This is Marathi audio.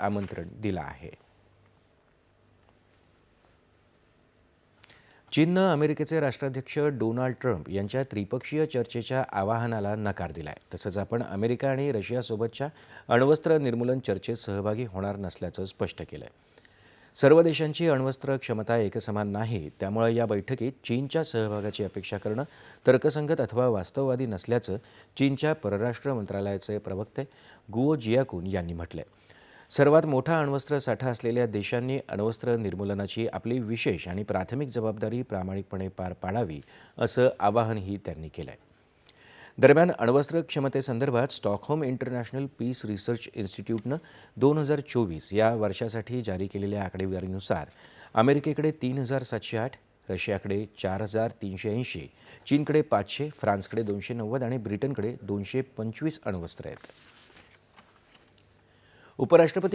आमंत्रण दिलं आहे. चीननं अमेरिकेचे राष्ट्राध्यक्ष डोनाल्ड ट्रम्प यांच्या त्रिपक्षीय चर्चेच्या आवाहनाला नकार दिलाय. तसंच आपण अमेरिका आणि रशियासोबतच्या अण्वस्त्र निर्मूलन चर्चेत सहभागी होणार नसल्याचं स्पष्ट केलंय. सर्व देशांची अण्वस्त्र क्षमता एकसमान नाही त्यामुळे या बैठकीत चीनच्या सहभागाची अपेक्षा करणं तर्कसंगत अथवा वास्तववादी नसल्याचं चीनच्या परराष्ट्र मंत्रालयाचे प्रवक्ते गुओ जियाकून यांनी म्हटलंय. सर्वात मोठा अण्वस्त्र साठा असलेल्या देशांनी अण्वस्त्र निर्मूलनाची आपली विशेष आणि प्राथमिक जबाबदारी प्रामाणिकपणे पार पाडावी असं आवाहनही त्यांनी केलं आहे दरम्यान अण्वस्त्र क्षमतेसंदर्भात स्टॉकहोम इंटरनॅशनल पीस रिसर्च इन्स्टिट्यूटनं दोन हजार चोवीस या वर्षासाठी जारी केलेल्या आकडेवारीनुसार अमेरिकेकडे तीन हजार सातशे आठ रशियाकडे चार हजार तीनशे ऐंशी चीनकडे पाचशे फ्रान्सकडे दोनशे नव्वद आणि ब्रिटनकडे दोनशे पंचवीस अण्वस्त्र आहेत. उपराष्ट्रपती